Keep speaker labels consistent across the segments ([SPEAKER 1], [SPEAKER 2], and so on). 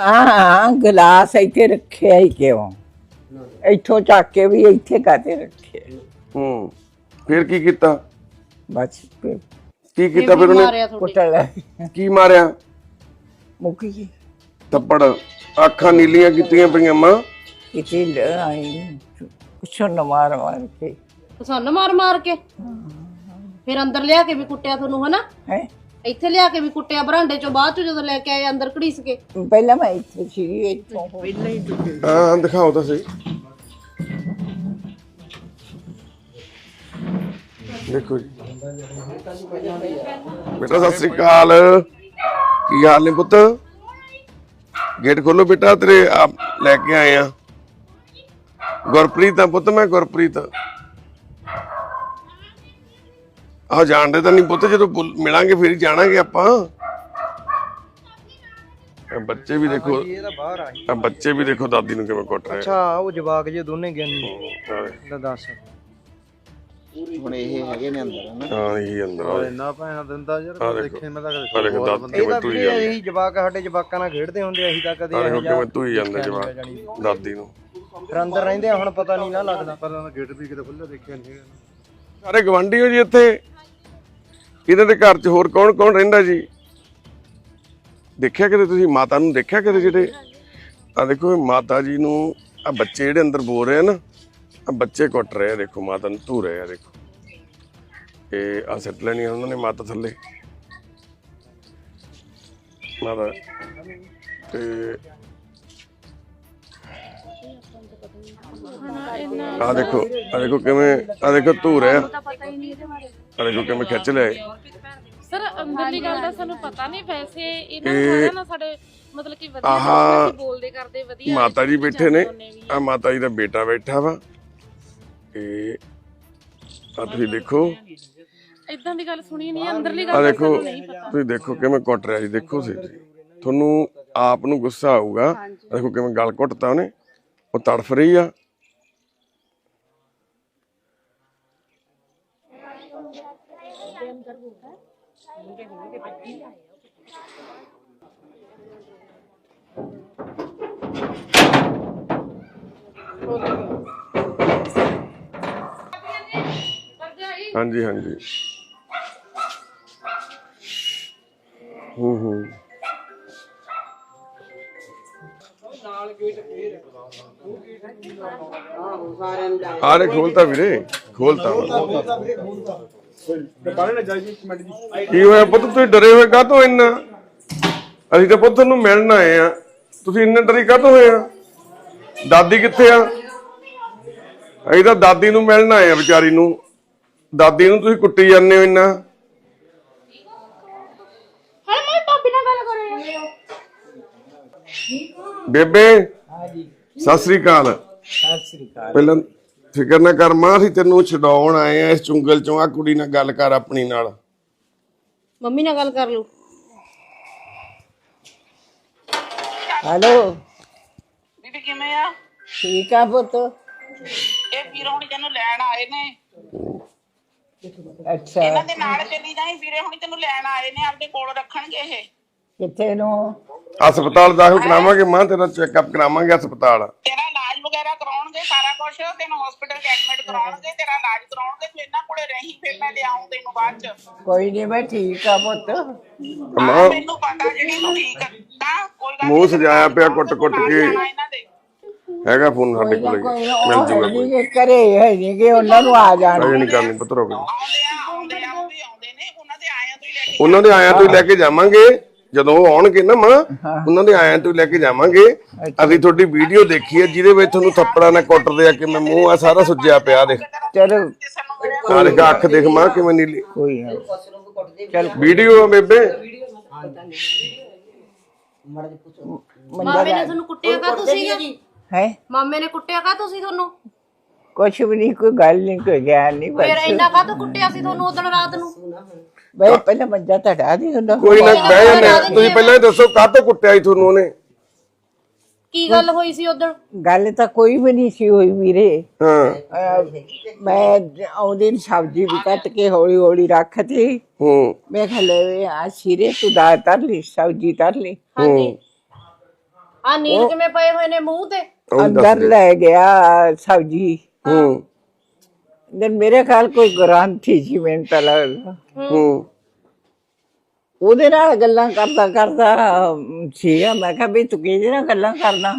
[SPEAKER 1] ਹਾਂ ਗਲਾਸ ਇੱਥੇ ਰੱਖਿਆ ਹੀ ਕਿਉਂ? ਇੱਥੋਂ ਚੱਕ ਕੇ ਵੀ ਇੱਥੇ ਕਾਤੇ ਰੱਖਿਆ?
[SPEAKER 2] ਹੂੰ ਫਿਰ ਕੀ ਕੀਤਾ?
[SPEAKER 1] ਬਸ ਫਿਰ
[SPEAKER 2] ਕੀ ਕੀਤਾ ਫਿਰ ਉਹਨੇ?
[SPEAKER 3] ਮਾਰਿਆ ਤੁਹਾਡੇ।
[SPEAKER 1] ਕੁੱਟ ਲੈ
[SPEAKER 2] ਕੀ ਮਾਰਿਆ?
[SPEAKER 1] ਮੁੱਕ ਗਈ।
[SPEAKER 2] ਥੱਪੜ। ਅੱਖਾਂ ਨੀਲੀਆਂ ਕੀਤੀਆਂ ਪਈਆਂ ਮਾਂ।
[SPEAKER 1] ਕਿਤੇ ਆਈ ਕੁਛ ਨਾ ਮਾਰ ਮਾਰ ਕੇ।
[SPEAKER 3] ਸਾਨੂੰ ਮਾਰ ਮਾਰ ਕੇ? ਫਿਰ ਅੰਦਰ ਲਿਆ ਕੇ ਵੀ ਕੁੱਟਿਆ ਤੁਹਾਨੂੰ ਹਨਾ?
[SPEAKER 1] ਹੈ?
[SPEAKER 3] ਇੱਥੇ ਲਿਆ ਕੇ ਵੀ ਕੁੱਟਿਆ ਬਰਾਂਡੇ ਚੋਂ ਬਾਅਦ ਚੋਂ ਜਦੋਂ ਲੈ ਕੇ ਆਏ ਅੰਦਰ ਘੜੀਸ ਕੇ।
[SPEAKER 1] ਪਹਿਲਾਂ ਮੈਂ ਇੱਥੇ ਸੀ ਇੱਥੋਂ ਪਹਿਲਾਂ ਹੀ ਟੁੱਟੀ
[SPEAKER 2] ਹਾਂ ਦਿਖਾਓ ਤਾਂ ਸਹੀ। ਦੇਖੋ ਜੀ। ਬੇਟਾ ਸਤਿ ਸ੍ਰੀ ਅਕਾਲ। ਕੀ ਹਾਲ ਨੇ ਪੁੱਤ? ਗੇਟ ਖੋਲੋ ਬੇਟਾ ਤੇਰੇ ਆਪ ਲੈ ਕੇ ਆਏ ਆ। ਗੁਰਪ੍ਰੀਤ ਆ ਪੁੱਤ ਮੈਂ ਗੁਰਪ੍ਰੀਤ। ਆਹ ਜਾਣਦੇ ਤਾਂ ਨਹੀਂ ਪੁੱਤ ਜਦੋਂ ਬੁਲ- ਮਿਲਾਂਗੇ ਫਿਰ ਹੀ ਜਾਣਾਂਗੇ ਆਪਾਂ। ਇਹ ਬੱਚੇ ਵੀ ਦੇਖੋ
[SPEAKER 4] ਇਹ ਤਾਂ ਬਾਹਰ ਆ
[SPEAKER 2] ਆ ਬੱਚੇ ਵੀ ਦੇਖੋ ਦਾਦੀ ਨੂੰ ਕਿਵੇਂ ਕੁੱਟ ਰਹੇ ਆ।
[SPEAKER 4] ਅੱਛਾ ਉਹ ਜਵਾਕ ਜੇ ਦੋਨੇ ਗਿਆਨੀ
[SPEAKER 2] ਹਾਂ।
[SPEAKER 4] ਦਾ ਦੱਸ।
[SPEAKER 5] ਹੁਣ ਇਹ ਹੈਗੇ ਨੇ ਅੰਦਰ ਹਨਾ?
[SPEAKER 2] ਹਾਂ ਇਹ ਅੰਦਰ ਆ।
[SPEAKER 4] ਇੰਨਾ ਭੈਣਾ ਦਿੰਦਾ ਯਾਰ
[SPEAKER 2] ਆਹ
[SPEAKER 4] ਮੈਂ
[SPEAKER 2] ਦੇਖੋ।
[SPEAKER 4] ਦੇਖੇ ਮੈਂ ਤਾਂ
[SPEAKER 2] ਆ
[SPEAKER 4] ਕਦੇ
[SPEAKER 2] ਦੇਖੋ ਦਾਦੀ
[SPEAKER 4] ਇਹ
[SPEAKER 2] ਕਿਵੇਂ
[SPEAKER 4] ਤਾਂ ਇਹੀ ਜਵਾਕ ਸਾਡੇ ਜਵਾਕਾਂ ਨਾਲ ਖੇਡਦੇ ਹੁੰਦੇ ਅਸੀਂ ਤਾਂ ਕਦੇ
[SPEAKER 2] ਆ ਦੇਖੋ
[SPEAKER 4] ਇਹੋ ਜਿਹਾ
[SPEAKER 2] ਕਿਵੇਂ ਤੂੰ ਹੀ ਜਾਂਦਾ ਜਵਾਬ ਦਾਦੀ ਨੂੰ।
[SPEAKER 4] ਫਿਰ ਅੰਦਰ ਰਹਿੰਦੇ ਆ ਹੁਣ ਪਤਾ ਨਹੀਂ ਨਾ ਲੱਗਦਾ। ਪਰ ਗੇਟ ਵੀ ਕਿਤੇ ਖੁੱਲ੍ਹਾ ਦੇਖਿਆ ਨਹੀਂ ਹੈਗਾ।
[SPEAKER 2] ਸਾਰੇ ਗਵਾਂਢੀ ਹੋ ਜੀ ਇੱਥੇ ਇਹਨਾਂ ਦੇ ਘਰ 'ਚ ਹੋਰ ਕੌਣ ਕੌਣ ਰਹਿੰਦਾ ਜੀ? ਦੇਖਿਆ ਕਦੇ ਤੁਸੀਂ ਮਾਤਾ ਨੂੰ ਦੇਖਿਆ ਕਦੇ ਜਿਹੜੇ? ਆ ਦੇਖੋ ਮਾਤਾ ਜੀ ਨੂੰ ਆ ਬੱਚੇ ਜਿਹੜੇ ਅੰਦਰ ਬੋਲ ਰਹੇ ਆ ਨਾ ਆ ਬੱਚੇ ਕੁੱਟ ਰਹੇ ਆ, ਦੇਖੋ ਮਾਤਾ ਨੂੰ ਧੂ ਰਹੇ ਆ, ਦੇਖੋ। ਇਹ ਆ ਸੱਟ ਲੈਣੀ ਉਹਨਾਂ ਨੇ ਮਾਤਾ ਥੱਲੇ। ਮਾਤਾ, ਤੇ ਆ ਦੇਖੋ ਆ ਦੇਖੋ ਕਿਵੇਂ ਆ ਦੇਖੋ ਧੂ ਰਹੇ ਆ। ਆ ਦੇਖੋ ਕਿਵੇਂ ਖਿੱਚ ਲਿਆ ਇਹ।
[SPEAKER 6] ਸਰ ਅੰਦਰਲੀ ਗੱਲ ਦਾ ਸਾਨੂੰ ਪਤਾ ਨਹੀਂ ਵੈਸੇ ਇਹਨਾਂ
[SPEAKER 2] ਇਹ-
[SPEAKER 6] ਨੂੰ ਸਾਰਿਆਂ ਨਾਲ ਸਾਡੇ ਮਤਲਬ ਕਿ ਵਧੀਆ
[SPEAKER 2] ਆਹਾ
[SPEAKER 6] ਅਸੀਂ ਬੋਲਦੇ ਕਰਦੇ ਵਧੀਆ
[SPEAKER 2] ਮਾਤਾ ਜੀ ਬੈਠੇ ਨੇ। ਆ। ਮਾਤਾ ਜੀ ਦਾ ਬੇਟਾ ਬੈਠਾ ਵਾ। ਇਹ ਆ ਤੁਸੀਂ ਦੇਖੋ।
[SPEAKER 6] ਇਦਾਂ ਦੀ ਗੱਲ ਸੁਣੀ ਨਹੀਂ ਅੰਦਰਲੀ
[SPEAKER 2] ਆ
[SPEAKER 6] ਗੱਲ ਦਾ
[SPEAKER 2] ਦੇਖੋ
[SPEAKER 6] ਸਾਨੂੰ ਨਹੀਂ ਪਤਾ।
[SPEAKER 2] ਤੁਸੀਂ ਦੇਖੋ ਕਿਵੇਂ ਕੁੱਟ ਰਿਹਾ ਜੀ ਦੇਖੋ ਸੀ। ਤੁਹਾਨੂੰ ਆਪ ਨੂੰ ਗੁੱਸਾ ਆਊਗਾ। ਦੇਖੋ ਕਿਵੇਂ ਗਲ ਘੁੱਟਤਾ ਉਹਨੇ। ਉਹ ਤੜਫ ਰਹੀ ਆ। ਹਾਂਜੀ ਹਾਂਜੀ। ਹੂੰ ਹੂੰ। ਆਰੇ ਖੋਲਤਾ ਵੀਰੇ, ਖੋਲਤਾ। ਕੀ ਹੋਇਆ ਪੁੱਤ? ਤੁਸੀਂ ਡਰੇ ਹੋਏ ਕਾਹਤੋਂ ਇੰਨਾ? ਅਸੀਂ ਤਾਂ ਪੁੱਤ ਨੂੰ ਮਿਲਣ ਆਏ ਆ। ਤੁਸੀਂ ਇੰਨੇ ਡਰੇ ਕਾਹਤੋਂ ਹੋਏ ਆ? ਦਾਦੀ ਕਿੱਥੇ ਆ? ਅਸੀਂ ਤਾਂ ਦਾਦੀ ਨੂੰ ਮਿਲਣ ਆਏ ਆ ਵਿਚਾਰੀ ਨੂੰ। ਦਾਦੀ ਨੂੰ ਤੁਸੀਂ ਕੁੱਟੀ ਜਾਂਦੇ ਹੋ ਇੰਨਾ।
[SPEAKER 3] ਹਾਂ ਮੈਂ ਭਾਬੀ ਨਾਲ ਗੱਲ ਕਰ ਰਹੀ ਹਾਂ।
[SPEAKER 2] ਬੇਬੇ ਸਤਿ ਸ੍ਰੀ ਅਕਾਲ।
[SPEAKER 1] ਸਤਿ ਸ੍ਰੀ ਅਕਾਲ।
[SPEAKER 2] ਪਹਿਲਾਂ ਫਿਕਰ ਨਾ ਕਰ ਮਾਂ ਅਸੀਂ ਤੈਨੂੰ ਛਡਾਉਣ ਆਏ ਆ ਇਸ ਚੁੰਗਲ ਚੋਂ। ਆ ਕੁੜੀ ਨਾਲ ਗੱਲ ਕਰ ਆਪਣੀ ਨਾਲ।
[SPEAKER 3] ਮੰਮੀ ਨਾਲ ਗੱਲ ਕਰ ਲਓ
[SPEAKER 1] ਹੈਲੋ।
[SPEAKER 7] ਬੀਬੀ ਕਿਵੇਂ ਆ?
[SPEAKER 1] ਠੀਕ ਆ ਪੁੱਤ।
[SPEAKER 7] ਵੀਰ ਹੁਣੀ ਤੈਨੂੰ ਲੈਣ ਆਏ ਨੇ।
[SPEAKER 1] ਅੱਛਾ।
[SPEAKER 7] ਇਹਨਾਂ ਦੇ ਨਾਲ ਚੱਲੀ ਜਾਈ ਵੀਰੇ ਹੁਣੀ ਤੈਨੂੰ ਲੈਣ ਆਏ ਨੇ ਆਪਦੇ ਕੋਲ ਰੱਖਣਗੇ ਇਹ।
[SPEAKER 1] ਕਿੱਥੇ ਨੂੰ?
[SPEAKER 2] ਹਸਪਤਾਲ ਦਾਖਲ ਕਰਾਵਾਂਗੇ ਮਾਂ ਤੇਰਾ ਚੈੱਕਅਪ ਕਰਾਵਾਂਗੇ ਹਸਪਤਾਲ।
[SPEAKER 7] ਤੇਰਾ ਇਲਾਜ ਵਗੈਰਾ ਕਰਾਉਣਗੇ ਸਾਰਾ ਕੁਝ ਤੈਨੂੰ ਹਸਪੀਟਲ ਐਡਮਿਟ ਕਰਾਉਣਗੇ ਤੇਰਾ ਇਲਾਜ ਕਰਾਉਣਗੇ ਤੂੰ ਇਹਨਾਂ ਕੋਲੇ ਰਹੀ ਫਿਰ ਮੈਂ ਲਿਆਉਂ ਤੈਨੂੰ ਬਾਅਦ ਚ।
[SPEAKER 1] ਕੋਈ ਨਹੀਂ ਮੈਂ ਠੀਕ ਆ ਪੁੱਤ।
[SPEAKER 2] ਮਾਂ
[SPEAKER 7] ਮੈਨੂੰ ਪਤਾ ਜਿਹੜੀ ਤੂੰ ਠੀਕ ਆ। ਕੋਈ ਗੱਲ
[SPEAKER 2] ਮੂੰਹ ਸਜਾਇਆ ਪਿਆ ਕੁੱਟ-ਕੁੱਟ ਕੇ। ਹੈਗਾ ਫੋਨ ਸਾਡੇ ਕੋਲ
[SPEAKER 1] ਕੋਈ
[SPEAKER 2] ਮਿਲ ਜੂਗਾ ਕੋਈ।
[SPEAKER 1] ਨਹੀਂ ਕਰੇ ਹੈ ਨਹੀਂ ਕਿ ਉਹਨਾਂ ਨੂੰ ਆ ਜਾਣ।
[SPEAKER 2] ਨਹੀਂ ਕਰਨੀ ਪੁੱਤ ਰੁਕ ਜਾ।
[SPEAKER 7] ਆਉਂਦੇ ਆ ਆਉਂਦੇ ਆ ਵੀ ਆਉਂਦੇ ਨੇ ਉਹਨਾਂ ਦੇ ਆਇਆਂ ਤੋਂ ਹੀ ਲੈ ਕੇ
[SPEAKER 2] ਉਹਨਾਂ ਦੇ ਆਇਆਂ ਤੋਂ ਹੀ ਲੈ ਕੇ ਜਾਵਾਂਗੇ। ਜਦੋਂ ਉਹ ਆਉਣਗੇ ਨਾ ਮਾਂ ਉਹਨਾਂ ਦੇ ਆਇਆਂ ਤੋਂ ਹੀ ਲੈ ਕੇ ਜਾਵਾਂਗੇ। ਅਸੀਂ ਤੁਹਾਡੀ ਵੀਡੀਓ ਦੇਖੀ ਹੈ ਜਿਹਦੇ ਵਿੱਚ ਤੁਹਾਨੂੰ ਥੱਪੜਾਂ ਨਾਲ ਕੁੱਟਦੇ ਆ ਕਿਵੇਂ ਮੂੰਹ ਆ ਸਾਰਾ ਸੁੱਜਿਆ ਪਿਆ ਦੇਖ।
[SPEAKER 1] ਚਲੋ।
[SPEAKER 7] ਕਿਸੇ ਨੂੰ ਮਿਲਿਆ
[SPEAKER 2] ਆ ਦੇਖ ਅੱਖ ਦੇਖ ਮਾਂ ਕਿਵੇਂ ਨੀਲੀ।
[SPEAKER 1] ਕੋਈ ਨਾ।
[SPEAKER 2] ਵੀਡੀਓ ਆ ਬੇਬੇ।
[SPEAKER 3] ਮਾਮੇ ਨੇ ਤੁਹਾਨੂੰ ਕੁੱਟਿਆ ਕਾ ਤੁਸੀਂ
[SPEAKER 1] ਹੈ?
[SPEAKER 3] ਮਾਮੇ ਨੇ ਕੁੱਟਿਆ ਕਾ ਤੁਸੀਂ ਤੁਹਾਨੂੰ?
[SPEAKER 1] ਕੁਛ ਵੀ ਨਹੀਂ ਕੋਈ ਗੱਲ ਨਹੀਂ ਕੋਈ ਗਿਆਨ ਨਹੀਂ
[SPEAKER 3] ਫਿਰ
[SPEAKER 1] ਬਸ।
[SPEAKER 3] ਇੰਨਾ ਕਾ ਕੁੱਟਿਆ ਸੀ ਤੁਹਾਨੂੰ ਉਦੋਂ ਰਾਤ ਨੂੰ?
[SPEAKER 1] ਬਈ ਪਹਿਲਾਂ ਮੰਜਾ ਧੜਾ ਦੀ ਹੁੰਦਾ
[SPEAKER 2] ਕੋਈ ਨਾ ਬਹਿ ਜਾਂਦੇ। ਤੁਸੀਂ ਪਹਿਲਾਂ ਇਹ ਦੱਸੋ ਕਾਹਤੋਂ ਕੁੱਟਿਆ ਸੀ ਤੁਹਾਨੂੰ ਉਹਨੇ?
[SPEAKER 3] ਕੀ ਗੱਲ ਹੋਈ ਸੀ ਉਦੋਂ
[SPEAKER 1] ਗੱਲ ਤਾਂ ਕੋਈ ਵੀ ਨਹੀਂ ਸੀ ਹੋਈ ਵੀਰੇ।
[SPEAKER 2] ਹਾਂ।
[SPEAKER 1] ਅਹ ਮੈਂ ਆਉਂਦੀ ਨੂੰ ਸਬਜ਼ੀ ਵੀ ਕੱਟ ਕੇ ਹੌਲੀ ਹੌਲੀ ਰੱਖਤੀ।
[SPEAKER 2] ਹੂੰ।
[SPEAKER 1] ਮੈਂ ਕਿਹਾ ਲੈ ਵੇ ਆ ਸਿਰੇ ਤੂੰ ਦਾ ਤਰ ਲਈ ਸਬਜ਼ੀ ਤਰ ਲਈ।
[SPEAKER 2] ਹੂੰ।
[SPEAKER 3] ਆ ਨੀਲ ਕਿਵੇਂ ਪਏ ਹੋਏ ਨੇ ਮੂੰਹ ਤੇ?
[SPEAKER 1] ਅੰਦਰ। ਲੈ ਗਿਆ ਸਬਜੀ
[SPEAKER 2] ਹੂੰ।
[SPEAKER 1] ਤੇ ਮੇਰੇ ਖਿਆਲ ਕੋਈ ਗ੍ਰਾਂਥੀ ਸੀ ਮੈਨੂੰ ਤਾਂ ਲੱਗਦਾ।
[SPEAKER 2] ਹੂੰ।
[SPEAKER 1] ਉਹਦੇ ਨਾਲ ਗੱਲਾਂ ਕਰਦਾ ਕਰਦਾ ਸੀਗਾ ਮੈਂ ਕਿਹਾ ਵੀ ਤੂੰ ਕਿਹਦੇ ਨਾਲ ਗੱਲਾਂ ਕਰਦਾ?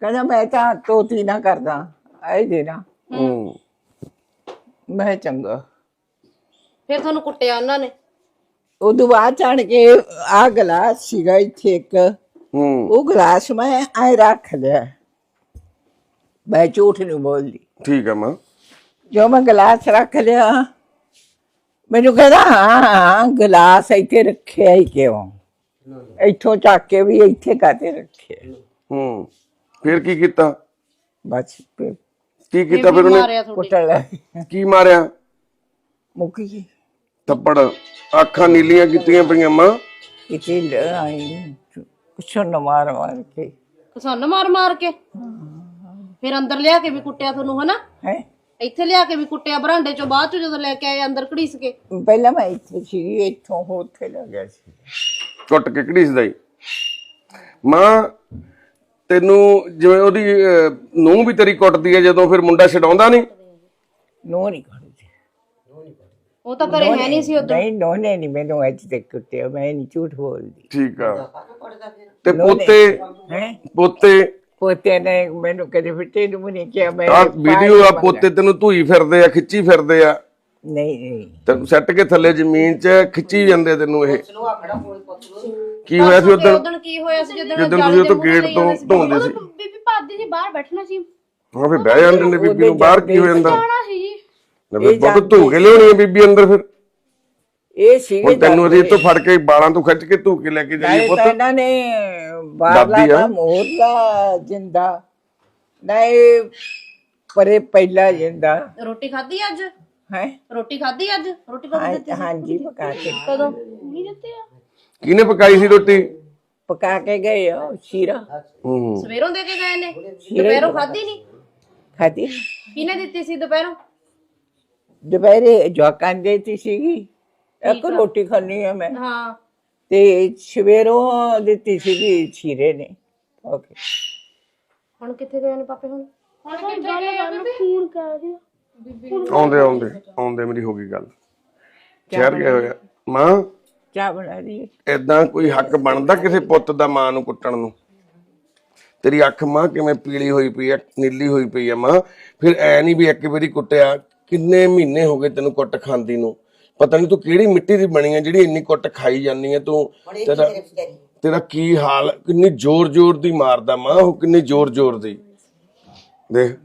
[SPEAKER 1] ਕਹਿੰਦਾ ਮੈਂ ਤਾਂ ਤੋਤੀ ਨਾਲ ਕਰਦਾ ਐ ਦੇ ਨਾ।
[SPEAKER 2] ਹੂੰ।
[SPEAKER 1] ਮੈਂ ਚੰਗਾ।
[SPEAKER 3] ਫਿਰ ਤੁਹਾਨੂੰ ਕੁੱਟਿਆ ਉਹਨਾਂ ਨੇ?
[SPEAKER 1] ਉਦੋਂ ਬਾਅਦ ਚੜ ਕੇ ਆ ਗਲਾਸ ਸੀਗਾ ਇੱਥੇ ਇੱਕ।
[SPEAKER 2] ਹੂੰ।
[SPEAKER 1] ਉਹ ਗਲਾਸ ਮੈਂ ਐ ਰੱਖ ਲਿਆ। ਮੈਂ ਝੂਠ ਨਹੀਂ ਬੋਲਦੀ।
[SPEAKER 2] ਠੀਕ ਆ ਮਾਂ।
[SPEAKER 1] ਜੋ ਮੈਂ ਗਲਾਸ ਰੱਖ ਲਿਆ ਮੈਨੂੰ ਕਹਿੰਦਾ ਹਾਂ ਹਾਂ ਗਲਾਸ ਇੱਥੇ ਰੱਖਿਆ ਹੀ ਕਿਉਂ? ਇੱਥੋਂ ਚੱਕ ਕੇ ਵੀ ਇੱਥੇ ਕਾਤੇ ਰੱਖਿਆ?
[SPEAKER 2] ਹੂੰ ਫਿਰ ਕੀ ਕੀਤਾ?
[SPEAKER 1] ਬਸ ਫਿਰ
[SPEAKER 2] ਕੀ ਕੀਤਾ ਫਿਰ ਉਹਨੇ?
[SPEAKER 3] ਮਾਰਿਆ ਤੁਹਾਡੇ।
[SPEAKER 1] ਕੁੱਟ ਲੈ
[SPEAKER 2] ਕੀ ਮਾਰਿਆ?
[SPEAKER 1] ਮੁੱਕ ਗਈ।
[SPEAKER 2] ਥੱਪੜ। ਅੱਖਾਂ ਨੀਲੀਆਂ ਕੀਤੀਆਂ ਪਈਆਂ ਮਾਂ।
[SPEAKER 1] ਕਿਤੇ ਲਾਈ ਕੁਛ ਨਾ। ਮਾਰ ਮਾਰ ਕੇ।
[SPEAKER 3] ਕਸਨ ਮਾਰ ਮਾਰ ਕੇ? ਫਿਰ ਅੰਦਰ ਲਿਆ ਕੇ ਵੀ ਕੁੱਟਿਆ ਤੁਹਾਨੂੰ ਹਨਾ?
[SPEAKER 1] ਹੈ।
[SPEAKER 3] ਇੱਥੇ ਲਿਆ ਕੇ ਵੀ ਕੁੱਟਿਆ ਬਰਾਂਡੇ ਚੋਂ ਬਾਅਦ ਚੋਂ ਜਦੋਂ ਲੈ ਕੇ ਆਏ ਅੰਦਰ ਘੜੀਸ ਕੇ।
[SPEAKER 1] ਪਹਿਲਾਂ ਮੈਂ ਇੱਥੇ ਸੀ ਇੱਥੋਂ ਹੋ ਉੱਥੇ ਲੱਗ ਗਿਆ ਸੀ।
[SPEAKER 2] ਕੁੱਟ ਕੇ ਘੜੀਸਦਾ ਹੀ। ਮਾਂ ਤੈਨੂੰ ਜਿਵੇਂ ਉਹਦੀ ਨੂੰ ਵੀ ਤੇਰੀ ਕੁੱਟਦੀ ਹੈ ਜਦੋਂ ਫਿਰ ਮੁੰਡਾ ਛਡਾਉਂਦਾ ਨਹੀਂ?
[SPEAKER 1] ਨੋ ਨਹੀਂ ਕਰਦੀ
[SPEAKER 3] ਉਹ ਤਾਂ ਘਰੇ ਹੈ ਨਹੀਂ ਸੀ ਉਦੋਂ।
[SPEAKER 1] ਨਹੀਂ ਨੋ ਨੇ ਨਹੀਂ ਮੈਨੂੰ ਅੱਜ ਤੱਕ ਕੁੱਟਿਆ ਮੈਂ ਨਹੀਂ ਝੂਠ ਬੋਲਦੀ।
[SPEAKER 2] ਠੀਕ ਆ। ਤੇ ਪੋਤੇ
[SPEAKER 1] ਹੈ?
[SPEAKER 2] ਪੋਤੇ
[SPEAKER 1] ਪੋਤੇ ਨੇ ਮੈਨੂੰ ਕਦੇ ਫਿੱਟੇ ਨੂੰ ਨਹੀਂ ਕਿਹਾ ਮੈਂ
[SPEAKER 2] ਆ ਵੀਡੀਓ ਆ। ਪੋਤੇ ਤੈਨੂੰ ਧੂਈ ਫਿਰਦੇ ਆ ਖਿੱਚੀ ਫਿਰਦੇ ਆ।
[SPEAKER 1] ਨਹੀਂ ਨਹੀਂ
[SPEAKER 2] ਤੈਨੂੰ ਸੱਟ ਕੇ ਥੱਲੇ ਜ਼ਮੀਨ 'ਚ ਖਿੱਚੀ ਜਾਂਦੇ ਤੈਨੂੰ ਇਹ। ਕੀ ਹੋਇਆ ਸੀ ਉਦੋਂ?
[SPEAKER 3] ਉਦੋਂ ਕੀ ਹੋਇਆ ਸੀ ਜਦੋਂ
[SPEAKER 2] ਜਦੋਂ ਤੁਸੀਂ ਉਹ ਤੋਂ ਗੇਟ ਤੋਂ ਢੋਂਦੇ ਸੀ।
[SPEAKER 6] ਬੀਬੀ ਭਾਦੀ ਜੀ ਬਾਹਰ ਬੈਠਣਾ ਸੀ।
[SPEAKER 2] ਹਾਂ ਫਿਰ ਬਹਿ ਜਾਂਦੇ ਨੇ ਬੀਬੀ ਨੂੰ ਬਾਹਰ ਕੀ ਹੋ ਜਾਂਦਾ?
[SPEAKER 6] ਜਾਣਾ ਸੀ ਜੀ।
[SPEAKER 2] ਨਾ ਫਿਰ ਬਹੁਤ ਧੂ ਕੇ ਲਿਆਉਣੀ ਬੀਬੀ ਅੰਦਰ ਫਿਰ।
[SPEAKER 1] ਇਹ ਸੀਗੇ
[SPEAKER 2] ਹੁਣ ਤੈਨੂੰ ਅਸੀਂ ਇੱਥੋਂ ਫੜ ਕੇ ਬਾਲਾਂ ਤੋਂ ਖਿੱਚ ਕੇ ਧੂ ਕੇ ਲੈ ਕੇ ਜਾਈਏ ਪੁੱਤ?
[SPEAKER 1] ਇਹਨਾਂ ਨੇ
[SPEAKER 2] ਆ।
[SPEAKER 1] ਦਾ ਮੋਹਰਲਾ ਜਿੰਦਾ। ਨਹੀਂ ਪਰੇ ਪਹਿਲਾ ਜਿੰਦਾ।
[SPEAKER 3] ਰੋਟੀ ਖਾਧੀ ਅੱਜ?
[SPEAKER 1] ਹੈ?
[SPEAKER 3] ਰੋਟੀ ਖਾਧੀ ਅੱਜ? ਰੋਟੀ ਕਦੋਂ ਦਿੱਤੀ
[SPEAKER 1] ਹਾਂਜੀ ਪਕਾ ਕੇ।
[SPEAKER 3] ਕਦੋਂ? ਨਹੀਂ ਦਿੱਤੀ ਆ।
[SPEAKER 2] ਕਿਹਨੇ ਪਕਾਈ ਸੀ ਰੋਟੀ?
[SPEAKER 1] ਪਕਾ ਕੇ ਗਏ ਉਹ ਸ਼ੀਰਾ।
[SPEAKER 3] ਸਵੇਰੋਂ ਦੇ ਕੇ ਗਏ ਨੇ? ਦੁਪਹਿਰੋਂ ਖਾਧੀ ਨਹੀਂ?
[SPEAKER 1] ਖਾਦੀ
[SPEAKER 3] ਕਿਹਨੇ ਦਿੱਤੀ ਸੀ ਦੁਪਹਿਰੋਂ?
[SPEAKER 1] ਦੁਪਹਿਰੇ ਜਵਾਕਾਂ ਦੇ ਦਿੱਤੀ ਸੀਗੀ। ਇੱਕ ਰੋਟੀ ਖਾਣੀ ਹੈ ਮੈਂ।
[SPEAKER 3] ਹਾਂ।
[SPEAKER 1] ਤੇ ਸਵੇਰੋਂ ਦਿੱਤੀ ਸੀਗੀ ਸ਼ੀਰੇ ਨੇ। ਓਕੇ
[SPEAKER 3] ਹੁਣ ਕਿੱਥੇ ਗਏ ਨੇ ਪਾਪੇ ਹੁਣ?
[SPEAKER 6] ਫੋਨ ਕਰ ਦਿਓ।
[SPEAKER 2] ਆਉਂਦੇ ਆਉਂਦੇ ਆਉਂਦੇ ਮੇਰੀ ਹੋ ਗਈ ਗੱਲ। ਸ਼ਹਿਰ ਗਿਆ ਹੋਇਆ। ਮਾਂ?
[SPEAKER 1] ਚਾਹ ਬਣਾ ਰਹੀ ਹੈ
[SPEAKER 2] ਐਦਾਂ ਕੋਈ ਹੱਕ ਬਣਦਾ ਕਿਸੇ ਪੁੱਤ ਦਾ ਮਾਂ ਨੂੰ ਕੁੱਟਣ ਨੂੰ? ਤੇਰੀ ਅੱਖ ਮਾਂ ਕਿਵੇਂ ਪੀਲੀ ਹੋਈ ਪਈ ਐ ਨੀਲੀ ਹੋਈ ਪਈ ਐ ਮਾਂ? ਫਿਰ ਐ ਨਹੀਂ ਵੀ ਇੱਕ ਵਾਰੀ ਕੁੱਟਿਆ ਕਿੰਨੇ ਮਹੀਨੇ ਹੋ ਗਏ ਤੈਨੂੰ ਕੁੱਟ ਖਾਂਦੀ ਨੂੰ? ਪਤਾ ਨਹੀਂ ਤੂੰ ਕਿਹੜੀ ਮਿੱਟੀ ਦੀ ਬਣੀ ਐ ਜਿਹੜੀ ਇੰਨੀ ਕੁੱਟ ਖਾਈ ਜਾਂਦੀ ਐ ਤੂੰ? ਤੇਰਾ ਤੇਰਾ ਕੀ ਹਾਲ? ਕਿੰਨੀ ਜ਼ੋਰ ਜ਼ੋਰ ਦੀ ਮਾਰਦਾ ਮਾਂ ਉਹ ਕਿੰਨੀ ਜ਼ੋਰ ਜ਼ੋਰ ਦੀ। ਦੇਖ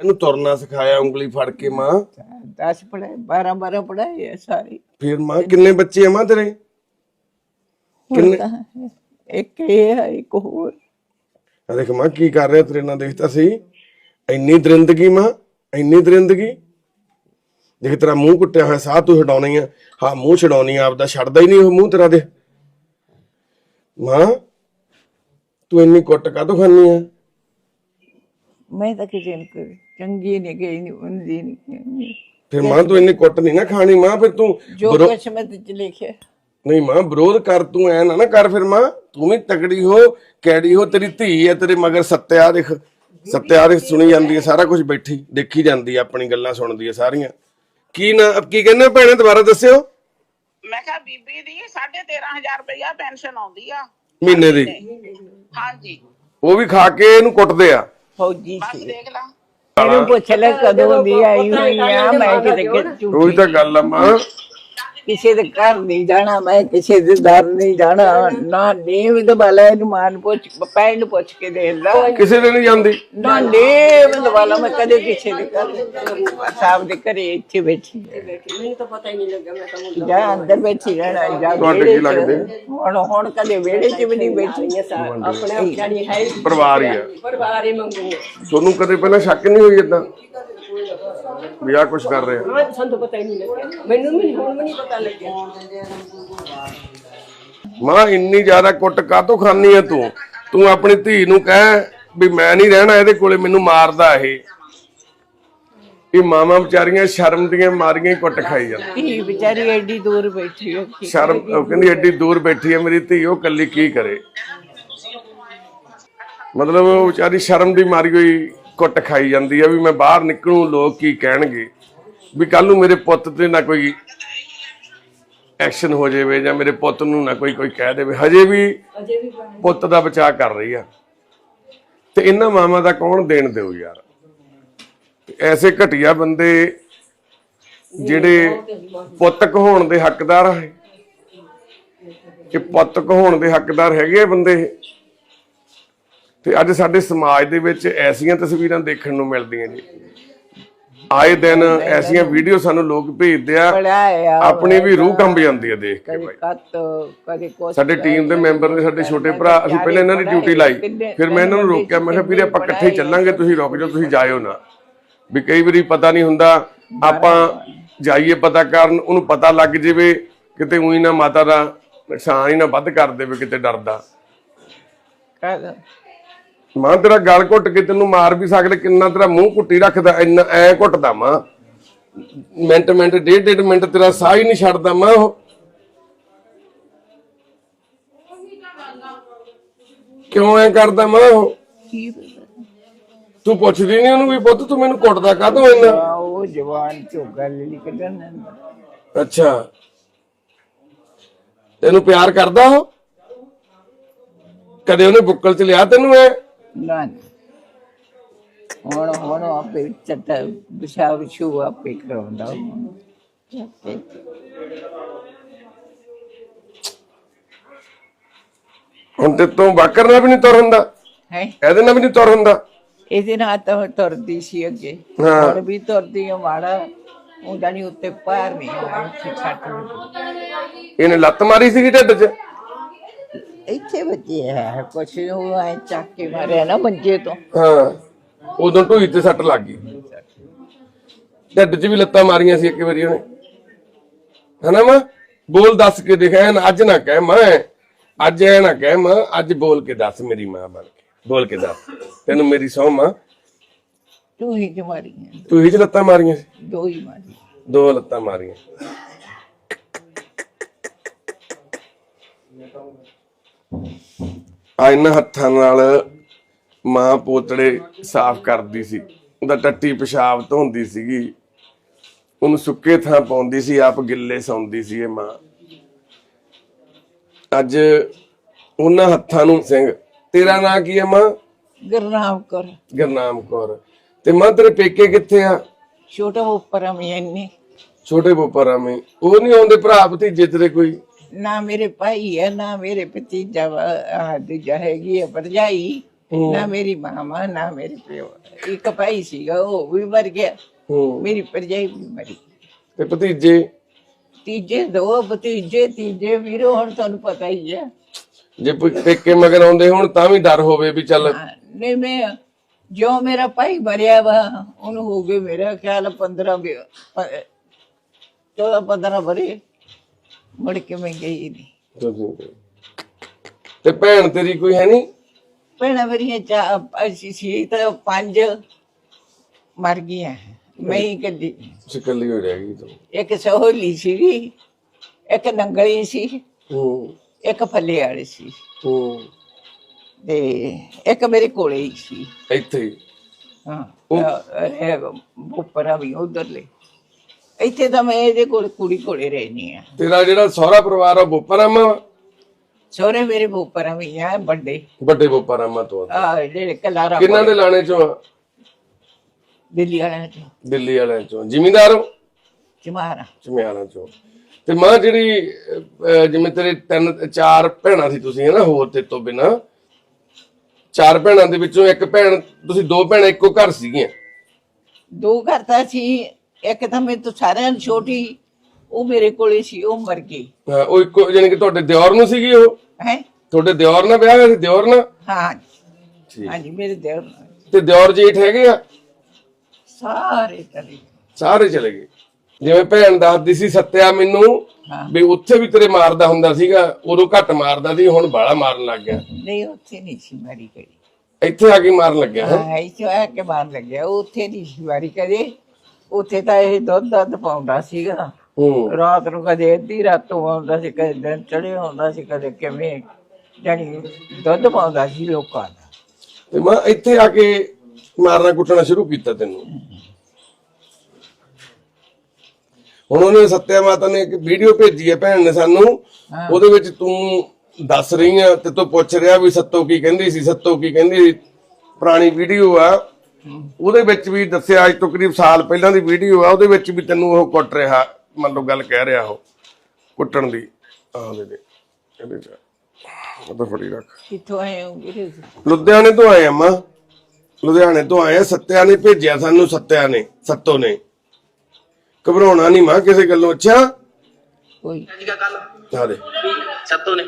[SPEAKER 2] ਇਹਨੂੰ ਤੁਰਨਾ ਸਿਖਾਇਆ ਉਂਗਲੀ ਫੜ ਕੇ ਮਾਂ।
[SPEAKER 1] 10 ਪੜਾਏ 12 12 ਪੜਾਏ ਹੈ ਸਾਰੀ।
[SPEAKER 2] ਫਿਰ ਮਾਂ ਕਿੰਨੇ ਬੱਚੇ ਆ ਮਾਂ ਤੇਰੇ? ਕਿੰਨੇ
[SPEAKER 1] ਇੱਕ ਇਹ ਹੈ ਇੱਕ ਹੋਰ।
[SPEAKER 2] ਆ ਦੇਖ ਮਾਂ ਕੀ ਕਰ ਰਿਹਾ ਤੇਰੇ ਨਾਲ ਦੇਖਤਾ ਸੀ ਇੰਨੀ ਦਰਿੰਦਗੀ ਮਾਂ ਇੰਨੀ ਦਰਿੰਦਗੀ। ਦੇਖ ਤੇਰਾ ਮੂੰਹ ਕੁੱਟਿਆ ਹੋਇਆ ਸਾਹ ਤੂੰ ਛਡਾਉਣੀ ਆ। ਹਾਂ ਮੂੰਹ ਛਡਾਉਣੀ ਆ ਆਪਦਾ ਛੱਡਦਾ ਹੀ ਨਹੀਂ ਉਹ ਮੂੰਹ ਤੇਰਾ ਦੇ ਮਾਂ ਤੂੰ ਇੰਨੀ ਕੁੱਟ ਕਾਹਤੋਂ ਖਾਨੀ ਆ?
[SPEAKER 1] ਮੈਂ ਤਾਂ ਕਿਸੇ ਨੂੰ ਕੋਈ ਚੰਗੀ ਨਹੀਂ ਗਈ ਨਹੀਂ ਹੁੰਦੀ ਨਹੀਂ
[SPEAKER 2] ਫਿਰ ਮਾਂ ਤੂੰ ਇੰਨੀ ਕੁੱਟ ਨਹੀਂ ਨਾ ਖਾਣੀ। ਮਾਂ ਫਿਰ ਤੂੰ
[SPEAKER 1] ਜੋ
[SPEAKER 2] ਵਿਰੋ-
[SPEAKER 1] ਕਿਸਮਤ ਚ ਲਿਖਿਆ।
[SPEAKER 2] ਨਹੀਂ ਮਾਂ ਵਿਰੋਧ ਕਰ ਤੂੰ ਐ ਨਾ ਨਾ ਕਰ ਫਿਰ ਮਾਂ। ਤੂੰ ਵੀ ਤਗੜੀ ਹੋ ਕੈੜੀ ਹੋ ਤੇਰੀ ਧੀ ਹੈ ਤੇਰੇ ਮਗਰ ਸੱਤਿਆ ਦੇਖ। ਸੱਤਿਆ ਦੇਖ ਸੁਣੀ ਜਾਂਦੀ ਹੈ ਸਾਰਾ ਕੁਝ ਬੈਠੀ ਦੇਖੀ ਜਾਂਦੀ ਹੈ ਆਪਣੀ ਗੱਲਾਂ ਸੁਣਦੀ ਹੈ ਸਾਰੀਆਂ। ਕੀ ਨਾ ਕੀ ਕਹਿੰਦੇ ਭੈਣੇ ਦੁਬਾਰਾ ਦੱਸਿਓ।
[SPEAKER 7] ਮੈਂ ਕਿਹਾ ਬੀਬੀ ਦੀ 13500 ਰੁਪਇਆ ਪੈਨਸ਼ਨ ਆਉਂਦੀ ਆ।
[SPEAKER 2] ਮਹੀਨੇ ਦੀ।
[SPEAKER 7] ਹਾਂਜੀ।
[SPEAKER 2] ਉਹ ਵੀ ਖਾ ਕੇ ਇਹਨੂੰ ਕੁੱਟਦੇ ਆ।
[SPEAKER 1] ਫੌਜੀ
[SPEAKER 7] ਬਸ
[SPEAKER 1] ਸੀ।
[SPEAKER 7] ਦੇਖ ਲਾ।
[SPEAKER 1] ਇਹਨੂੰ ਪੁੱਛ ਲੈ ਕਦੋਂ ਦੀ ਆਈ ਹੋਈ ਆ ਮੈਂ ਕਿਤੇ ਕਿ-
[SPEAKER 2] ਉਹੀ ਤਾਂ ਗੱਲ ਆ ਮਾਂ।
[SPEAKER 1] ਕਿਸੇ ਦੇ ਘਰ ਨਹੀਂ ਜਾਣਾ ਮੈਂ ਕਿਸੇ ਦੇ ਦਰ ਨਹੀਂ ਜਾਣਾ। ਨਾ ਨੀਵ ਦਬਾਲਾ ਇਹਨੂੰ ਮਾਨ ਪੁੱਛ ਪੈਣ ਨੂੰ ਪੁੱਛ ਕੇ ਦੇਖ ਲਾ।
[SPEAKER 2] ਕਿਸੇ ਦੇ ਨਹੀਂ ਜਾਂਦੀ।
[SPEAKER 1] ਨਾ ਨੀਵ ਦਬਾਲਾ ਮੈਂ ਕਦੇ ਕਿਸੇ ਦੇ ਘਰ ਸਾਹਿਬ ਦੇ ਘਰੇ ਇੱਥੇ ਬੈਠੀ। ਮੈਨੂੰ ਤਾਂ ਪਤਾ ਹੀ ਨਹੀਂ ਲੱਗਾ ਮੈਂ ਤਾਂ ਜਾ ਅੰਦਰ ਬੈਠੀ ਰਹਿਣਾ ਜਾ
[SPEAKER 2] ਤੁਹਾਡੇ ਕੀ। ਲੱਗਦੇ?
[SPEAKER 1] ਹੁਣ ਹੁਣ ਕਦੇ ਵਿਹੜੇ 'ਚ ਵੀ ਨਹੀਂ ਬੈਠੀ ਆਪਣੇ ਆਪ ਜਾਨੀ ਹੈ
[SPEAKER 2] ਪਰਿਵਾਰ ਹੀ ਆ।
[SPEAKER 1] ਪਰਿਵਾਰ ਹੀ ਮੰਗੂ।
[SPEAKER 2] ਤੁਹਾਨੂੰ ਕਦੇ ਪਹਿਲਾਂ ਸ਼ੱਕ ਨਹੀਂ ਹੋਈ ਇਦਾਂ ਵੀ ਆ ਕੁਝ ਕਰ ਰਿਹਾ
[SPEAKER 1] ਸਾਨੂੰ ਪਤਾ ਹੀ ਨਹੀਂ ਲੱਗਿਆ। ਮੈਨੂੰ ਵੀ ਹੁਣ ਵੀ ਨਹੀਂ ਪਤਾ ਲੱਗਿਆ।
[SPEAKER 2] ਮਾਂ ਇੰਨੀ ਜ਼ਿਆਦਾ ਕੁੱਟ ਕਾਤੋਂ ਖਾਨੀ ਐ ਤੂੰ? ਤੂੰ ਆਪਣੀ ਧੀ ਨੂੰ ਕਹਿ ਵੀ ਮੈਂ ਨਹੀਂ ਰਹਿਣਾ ਇਹਦੇ ਕੋਲੇ ਮੈਨੂੰ ਮਾਰਦਾ ਇਹ। ਇਹ ਮਾਮਾ ਵਿਚਾਰੀਆਂ ਸ਼ਰਮ ਦੀਆਂ ਮਾਰੀਆਂ ਹੀ ਕੁੱਟ ਖਾਈ ਜਾਂਦੀਆਂ।
[SPEAKER 1] ਧੀ ਵਿਚਾਰੀ ਐਡੀ ਦੂਰ ਬੈਠੀ ਹੈ
[SPEAKER 2] ਸ਼ਰਮ ਉਹ ਕਹਿੰਦੀ ਐਡੀ ਦੂਰ ਬੈਠੀ ਹੈ ਮੇਰੀ ਧੀ ਉਹ ਕੱਲੀ ਕੀ ਕਰੇ? ਮਤਲਬ ਉਹ ਵਿਚਾਰੀ ਸ਼ਰਮ ਦੀ ਮਾਰੀ ਹੋਈ ਕੁੱਟ ਖਾਈ ਜਾਂਦੀ ਆ ਵੀ ਮੈਂ ਬਾਹਰ ਨਿਕਲੂੰ ਲੋਕ ਕੀ ਕਹਿਣਗੇ? ਵੀ ਕੱਲ ਨੂੰ ਮੇਰੇ ਪੁੱਤ ਤੇ ਨਾ ਕੋਈ ਐਕਸ਼ਨ ਹੋ ਜਾਵੇ ਜਾਂ ਮੇਰੇ ਪੁੱਤ ਨੂੰ ਨਾ ਕੋਈ ਕੋਈ ਕਹਿ ਦੇਵੇ। ਹਜੇ ਵੀ ਪੁੱਤ ਦਾ ਬਚਾਅ ਕਰ ਰਹੀ ਆ। ਤੇ ਇਹਨਾਂ ਮਾਮਾ ਦਾ ਕੌਣ ਦੇਣ ਦਿਓ ਯਾਰ? ਐਸੇ ਘਟੀਆ ਬੰਦੇ ਜਿਹੜੇ ਪੁੱਤ ਕਹਾਉਣ ਦੇ ਹੱਕਦਾਰ ਇਹ। ਕਿ ਪੁੱਤ ਕਹਾਉਣ ਦੇ ਹੱਕਦਾਰ ਹੈਗੇ ਬੰਦੇ। ਤੇ ਅੱਜ ਸਾਡੇ ਸਮਾਜ ਦੇ ਵਿੱਚ ਐਸੀਆਂ ਤਸਵੀਰਾਂ ਦੇਖਣ ਨੂੰ ਮਿਲਦੀਆਂ ਜੀ। ਆਏ ਦਿਨ ਐਸੀਆਂ ਵੀਡੀਓ ਸਾਨੂੰ ਲੋਕ ਭੇਜਦੇ ਆ ਆਪਣੀ ਵੀ ਰੂਹ ਕੰਬ ਜਾਂਦੀ ਆ ਦੇਖ ਕੇ
[SPEAKER 1] ਕੁਛ
[SPEAKER 2] ਸਾਡੇ ਟੀਮ ਦੇ ਮੈਂਬਰ ਨੇ ਸਾਡੇ ਛੋਟੇ ਭਰਾ ਅਸੀਂ ਪਹਿਲਾਂ ਇਹਨਾਂ ਦੀ ਡਿਊਟੀ ਲਾਈ। ਫਿਰ ਮੈਂ ਇਹਨਾਂ ਨੂੰ ਰੋਕਿਆ ਮੈਂ ਕਿਹਾ ਵੀਰੇ ਆਪਾਂ ਇਕੱਠੇ ਚੱਲਾਂਗੇ ਤੁਸੀਂ ਰੁਕ ਜਾਓ ਤੁਸੀਂ ਜਾਇਓ ਨਾ। ਵੀ ਕਈ ਵਾਰੀ ਪਤਾ ਨਹੀਂ ਹੁੰਦਾ ਆਪਾਂ ਜਾਈਏ ਪਤਾ ਕਰਨ ਉਹਨੂੰ ਪਤਾ ਲੱਗ ਜਾਵੇ ਕਿਤੇ ਉਹੀ ਨਾ ਮਾਤਾ ਦਾ ਨੁਕਸਾਨ ਹੀ ਨਾ ਵੱਧ ਕਰ ਦੇਵੇ ਕਿਤੇ ਡਰਦਾ ਮਾਂ ਤੇਰਾ ਗਲ ਘੁੱਟ ਕੇ ਤੈਨੂੰ ਮਾਰ ਵੀ ਸਕਦੇ ਕਿੰਨਾ ਤੇਰਾ ਮੂੰਹ ਘੁੱਟੀ ਰੱਖਦਾ ਇੰਨਾ ਐ ਘੁੱਟਦਾ ਮਾਂ। ਮਿੰਟ ਮਿੰਟ ਡੇਢ ਡੇਢ ਮਿੰਟ ਤੇਰਾ ਸਾਹ ਹੀ ਨਹੀਂ ਛੱਡਦਾ ਮਾਂ ਉਹ। ਕਿਉਂ ਐ ਕਰਦਾ ਮਾਂ ਉਹ?
[SPEAKER 1] ਕੀ ਪਤਾ?
[SPEAKER 2] ਤੂੰ ਪੁੱਛਦੀ ਨਹੀਂ ਉਹਨੂੰ ਵੀ ਪੁੱਤ ਤੂੰ ਮੈਨੂੰ ਕੁੱਟਦਾ ਕਾਹਤੋਂ ਇੰਨਾ?
[SPEAKER 1] ਆ, ਉਹ ਜਵਾਨ ਚੋਂ ਗੱਲ ਨਿਕਲਣ ਦਿੰਦਾ।
[SPEAKER 2] ਅੱਛਾ। ਤੈਨੂੰ ਪਿਆਰ ਕਰਦਾ ਉਹ? ਕਦੇ ਉਹਨੇ ਬੁੱਕਲ ਚ ਲਿਆ ਤੈਨੂੰ ਐ
[SPEAKER 1] ਹੁਣ ਆਪੇ ਚੱਟ ਵਿਸ਼ਾ ਵਿਸ਼ੂ ਆਪੇ ਕਰਾਉਂਦਾ ਉਹ। ਆਪੇ।
[SPEAKER 2] ਹੁਣ ਤੇ ਤੂੰ ਬਾਕਰ ਨਾਲ ਵੀ ਨਹੀਂ ਤੁਰ ਹੁੰਦਾ
[SPEAKER 1] ਹੈ
[SPEAKER 2] ਇਹਦੇ ਨਾਲ ਵੀ ਨਹੀਂ ਤੁਰ ਹੁੰਦਾ
[SPEAKER 1] ਇਹਦੇ ਨਾਲ ਤਾਂ ਤੁਰਦੀ ਸੀ ਅੱਗੇ
[SPEAKER 2] ਹਾਂ।
[SPEAKER 1] ਹੁਣ ਵੀ ਤੁਰਦੀ ਹਾਂ ਮਾੜਾ ਉਹਦਾ ਨਹੀਂ ਉੱਤੇ ਪੈਰ ਨਹੀਂ ਛੱਟ।
[SPEAKER 2] ਇਹਨੇ ਲੱਤ ਮਾਰੀ ਸੀਗੀ ਢਿੱਡ 'ਚ
[SPEAKER 1] ਇੱਥੇ ਵੱਜੇ ਹੈ ਕੁਛ ਉਹ ਐ ਚੱਕ ਕੇ ਮਾਰਿਆ ਨਾ ਮੰਜੇ ਤੋਂ।
[SPEAKER 2] ਹਾਂ ਉਦੋਂ ਢੂਈ ਤੇ ਸੱਟ ਲੱਗ ਗਈ। ਢਿੱਡ 'ਚ ਵੀ ਲੱਤਾਂ ਮਾਰੀਆਂ ਸੀ ਇੱਕ ਵਾਰੀ ਉਹਨੇ। ਹਨਾ ਮਾਂ? ਬੋਲ ਦੱਸ ਕੇ ਦੇਖ ਐਨ ਅੱਜ ਨਾ ਕਹਿ ਮਾਂ ਅੱਜ ਐ ਨਾ ਕਹਿ ਮਾਂ ਅੱਜ ਬੋਲ ਕੇ ਦੱਸ ਮੇਰੀ ਮਾਂ ਬਣ ਕੇ ਬੋਲ ਕੇ ਦੱਸ। ਤੈਨੂੰ ਮੇਰੀ ਸਹੁੰ ਮਾਂ।
[SPEAKER 1] ਤੂੰ ਹੀ ਤੇ ਮਾਰੀਆਂ।
[SPEAKER 2] ਤੂੰ ਹੀ 'ਚ ਲੱਤਾਂ ਮਾਰੀਆਂ ਸੀ?
[SPEAKER 1] ਦੋ ਹੀ ਮਾਰੀ
[SPEAKER 2] ਦੋ ਲੱਤਾਂ ਮਾਰੀਆਂ। ਆ ਇਹਨਾਂ ਹੱਥਾਂ ਨਾਲ ਮਾਂ ਪੋਤੜੇ ਸਾਫ਼ ਕਰਦੀ ਸੀ ਉਹਦਾ ਟੱਟੀ ਪਿਸ਼ਾਬ ਧੋਂਦੀ ਸੀਗੀ ਉਹਨੂੰ ਸੁੱਕੇ ਥਾਂ ਪਾਉਂਦੀ ਸੀ ਆਪ ਗਿੱਲੇ ਸੌਂਦੀ ਸੀ ਇਹ ਮਾਂ। ਅੱਜ ਉਹਨਾਂ ਹੱਥਾਂ ਨੂੰ ਸਿੰਘ ਤੇਰਾ ਨਾਂ ਕੀ ਹੈ ਮਾਂ?
[SPEAKER 1] ਗਰਨਾਮ ਕਰ।
[SPEAKER 2] ਗੁਰਨਾਮ ਕੌਰ। ਤੇ ਮਾਂ ਤੇਰੇ ਪੇਕੇ ਕਿੱਥੇ ਆ?
[SPEAKER 1] ਛੋਟਾ ਉੱਪਰ ਅਮੀ ਇੰਨੇ।
[SPEAKER 2] ਛੋਟੇ ਬੋਪਰਾ ਮੇ। ਉਹ ਨਹੀਂ ਆਉਂਦੇ ਭਰਾ ਭਤੀਜੇ ਤੇਰੇ ਕੋਈ?
[SPEAKER 1] ਨਾ ਮੇਰੇ ਭਾਈ ਹੈ ਨਾ ਮੇਰੇ ਭਤੀਜਾ ਵਾ- ਆਹ ਦੂਜਾ ਹੈਗੀ ਹੈ ਭਰਜਾਈ ਨਾ ਮੇਰੀ ਮਾਮਾ ਨਾ ਮੇਰੇ ਪਿਓ। ਇੱਕ ਭਾਈ ਸੀਗਾ ਉਹ ਵੀ ਮਰ ਗਿਆ।
[SPEAKER 2] ਹੂੰ।
[SPEAKER 1] ਮੇਰੀ ਭਰਜਾਈ ਵੀ ਮਰੀ
[SPEAKER 2] ਤੇ ਭਤੀਜੇ?
[SPEAKER 1] ਤੀਜੇ ਦੋ ਭਤੀਜੇ ਤੀਜੇ ਵੀਰੋ ਹੁਣ ਤੁਹਾਨੂੰ ਪਤਾ ਹੀ ਹੈ
[SPEAKER 2] ਜੇ ਪ- ਪੇਕੇ ਮਗਰ ਆਉਂਦੇ ਹੁਣ ਤਾਂ ਵੀ ਡਰ ਹੋਵੇ ਵੀ ਚੱਲ।
[SPEAKER 1] ਹਾਂ, ਨਹੀਂ ਮੈਂ ਜੋ ਮੇਰਾ ਭਾਈ ਮਰਿਆ ਵਾ ਉਹਨੂੰ ਹੋ ਗਏ ਮੇਰਾ ਖਿਆਲ 15 ਚੌਦਾਂ 15 ਬਰੇ। ਮੁੜ ਕੇ ਮੈਂ ਗਈ ਨਹੀਂ
[SPEAKER 2] ਤੇ ਭੈਣ ਤੇਰੀ ਕੋਈ ਹੈ ਨਹੀਂ
[SPEAKER 1] ਭੈਣਾਂ ਮੇਰੀਆਂ ਚਾ ਅਸੀਂ ਸੀ ਤਾਂ ਪੰਜ ਮਰ ਗਈਆਂ। ਮੈਂ ਹੀ ਕੱਢੀ
[SPEAKER 2] ਸਿਕੱਲੀ ਹੋ ਜਾਏਗੀ ਤੂੰ।
[SPEAKER 1] ਇੱਕ ਸਹੋਲੀ ਸੀਗੀ ਇੱਕ ਨੰਗਲੀ ਸੀ
[SPEAKER 2] ਹੂੰ।
[SPEAKER 1] ਇੱਕ ਫੱਲੇ ਵਾਲੀ ਸੀ।
[SPEAKER 2] ਹੂੰ।
[SPEAKER 1] ਤੇ ਇੱਕ ਮੇਰੇ ਕੋਲੇ ਹੀ ਸੀ।
[SPEAKER 2] ਇੱਥੇ ਹੀ।
[SPEAKER 1] ਹਾਂ। ਇਹ ਉੱਪਰ ਵੀ ਉਧਰਲੇ। ਇੱਥੇ ਤਾਂ ਮੈਂ ਇਹਦੇ ਕੋਲ ਕੁੜੀ ਕੋਲੇ ਰਹਿਣੀ ਆ
[SPEAKER 2] ਤੇਰਾ ਜਿਹੜਾ ਸਹੁਰਾ ਪਰਿਵਾਰ ਆ ਬੋਪਰਾਮਾ
[SPEAKER 1] ਸੋਹਰੇ ਮੇਰੇ ਉੱਪਰ ਵੀ ਆ ਵੱਡੇ।
[SPEAKER 2] ਵੱਡੇ ਬੋਪਰਾਮਾ ਤੋਂ ਆ।
[SPEAKER 1] ਆ ਜਿਹੜੇ ਕਲਾਰਾ
[SPEAKER 2] ਕਿਹਨਾਂ ਦੇ ਲਾਣੇ ਚੋਂ ਆ?
[SPEAKER 1] ਦਿੱਲੀ ਵਾਲਿਆਂ ਚ।
[SPEAKER 2] ਦਿੱਲੀ ਵਾਲਿਆਂ ਚੋਂ। ਜ਼ਿਮੀਂਦਾਰ ਹੋ?
[SPEAKER 1] ਚਮਾਰਾ
[SPEAKER 2] ਚਮਿਆਣਾ ਚੋਂ। ਤੇ ਮਾਂ ਜਿਹੜੀ ਅਹ, ਜਿਵੇਂ ਤੇਰੇ ਤਿੰਨ ਚਾਰ ਭੈਣਾਂ ਸੀ ਤੁਸੀਂ ਹਨਾ ਹੋਰ ਤੇ ਤੋਂ ਬਿਨਾ। ਚਾਰ ਭੈਣਾਂ ਦੇ ਵਿੱਚੋਂ ਇੱਕ ਭੈਣ ਤੁਸੀਂ ਦੋ ਭੈਣਾਂ ਇੱਕੋ ਘਰ ਸੀਗੀਆਂ।
[SPEAKER 1] ਦੋ ਘਰ ਤਾਂ ਸੀ ਇੱਕ ਤਾਂ ਮੇਰੇ ਤੋਂ ਸਾਰਿਆਂ ਨੂੰ ਛੋਟੀ ਉਹ ਮੇਰੇ ਕੋਲੇ ਸੀ ਉਹ ਮਰ ਗਈ।
[SPEAKER 2] ਹਾਂ, ਉਹ ਇੱਕੋ ਜਾਨੀ ਕਿ ਤੁਹਾਡੇ ਦਿਓਰ ਨੂੰ ਸੀਗੀ ਉਹ?
[SPEAKER 1] ਹੈ?
[SPEAKER 2] ਤੁਹਾਡੇ ਦਿਓਰ ਨਾਲ ਵਿਆਹ ਹੋਇਆ ਸੀ ਦਿਓਰ ਨਾਲ?
[SPEAKER 1] ਹਾਂ।
[SPEAKER 2] ਠੀਕ।
[SPEAKER 1] ਹਾਂਜੀ ਮੇਰੇ ਦੇਵ
[SPEAKER 2] ਤੇ ਦਿਓਰ ਜੇਠ ਹੈਗੇ ਆ?
[SPEAKER 1] ਸਾਰੇ ਚਲੇ
[SPEAKER 2] ਸਾਰੇ ਚਲੇ ਗਏ। ਜਿਵੇਂ ਭੈਣ ਦੱਸਦੀ ਸੀ ਸੱਤਿਆ ਮੈਨੂੰ
[SPEAKER 1] ਹਾਂ।
[SPEAKER 2] ਵੀ ਉੱਥੇ ਵੀ ਤੇਰੇ ਮਾਰਦਾ ਹੁੰਦਾ ਸੀਗਾ ਉਦੋਂ ਘੱਟ ਮਾਰਦਾ ਸੀ ਹੁਣ ਬਾਲਾ ਮਾਰਨ ਲੱਗ ਗਿਆ।
[SPEAKER 1] ਨਹੀਂ ਉੱਥੇ ਨਹੀਂ ਸੀ ਮਾਰੀ ਕਰੀ
[SPEAKER 2] ਇੱਥੇ ਆ ਕੇ ਮਾਰਨ ਲੱਗਿਆ ਹੈਂ?
[SPEAKER 1] ਹਾਂ ਇੱਥੇ ਆ ਕੇ ਮਾਰ ਲੱਗਿਆ ਉੱਥੇ ਨਹੀਂ ਸੀ ਮਾਰੀ ਕਦੇ। ਉੱਥੇ ਤਾਂ ਇਹ ਦੁੱਧ ਦੁੱਧ ਪਾਉਂਦਾ ਸੀਗਾ।
[SPEAKER 2] ਹੂੰ।
[SPEAKER 1] ਰਾਤ ਨੂੰ ਕਦੇ ਅੱਧੀ ਰਾਤੋਂ ਆਉਂਦਾ ਸੀ ਕਦੇ ਦਿਨ ਚੜੇ ਆਉਂਦਾ ਸੀ ਕਦੇ ਕਿਵੇਂ। ਜਾਣੀ ਦੁੱਧ ਪਾਉਂਦਾ ਸੀ ਲੋਕਾਂ ਦਾ।
[SPEAKER 2] ਤੇ ਮੈਂ ਇੱਥੇ ਆ ਕੇ ਮਾਰਨਾ ਕੁੱਟਣਾ ਸ਼ੁਰੂ ਕੀਤਾ ਤੈਨੂੰ। ਹੁਣ ਉਹਨੇ ਸੱਤਿਆ ਮਾਤਾ ਨੇ ਇੱਕ ਵੀਡੀਓ ਭੇਜੀ ਹੈ ਭੈਣ ਨੇ ਸਾਨੂੰ। ਉਹਦੇ ਵਿੱਚ ਤੂੰ ਦੱਸ ਰਹੀ ਆ ਤੇ ਤੂੰ ਪੁੱਛ ਰਿਹਾ ਵੀ ਸੱਤੋ ਕੀ ਕਹਿੰਦੀ ਸੀ ਸੱਤੋ ਕੀ ਕਹਿੰਦੀ ਸੀ। ਪੁਰਾਣੀ ਵੀਡੀਓ ਆ। ਉਹਦੇ ਵਿੱਚ ਵੀ ਦੱਸਿਆ ਅੱਜ ਤੋਂ ਕਰੀਬ ਸਾਲ ਪਹਿਲਾਂ ਦੀ ਵੀਡੀਓ ਆ ਉਹਦੇ ਵਿੱਚ ਵੀ ਤੈਨੂੰ ਉਹ ਕੁੱਟ ਰਿਹਾ ਮੰਨ ਲਓ ਗੱਲ ਕਹਿ ਰਿਹਾ ਉਹ ਕੁੱਟਣ ਦੀ ਆਹ ਦੇ ਦੇ ਇਹਦੇ ਚ ਉਹ ਤਾਂ ਫੜੀ ਰੱਖ।
[SPEAKER 1] ਕਿੱਥੋਂ ਆਏ ਹੋ ਵੀਰੇ
[SPEAKER 2] ਲੁਧਿਆਣੇ ਤੋਂ ਆਏ ਅਮਾ ਲੁਧਿਆਣੇ ਤੋਂ ਆਏ ਆ, ਸੱਤਿਆ ਨੇ ਭੇਜਿਆ ਸਾਨੂੰ ਸੱਤਿਆ ਨੇ ਸੱਤੋ ਨੇ। ਘਬਰਾਉਣਾ ਨਹੀਂ ਮਾਂ ਕਿਸੇ ਗੱਲੋਂ ਅੱਛਾ?
[SPEAKER 1] ਕੋਈ
[SPEAKER 8] ਸੀਗਾ ਕੱਲ
[SPEAKER 2] ਆ ਦੇ।
[SPEAKER 8] ਸੱਤੋ ਨੇ।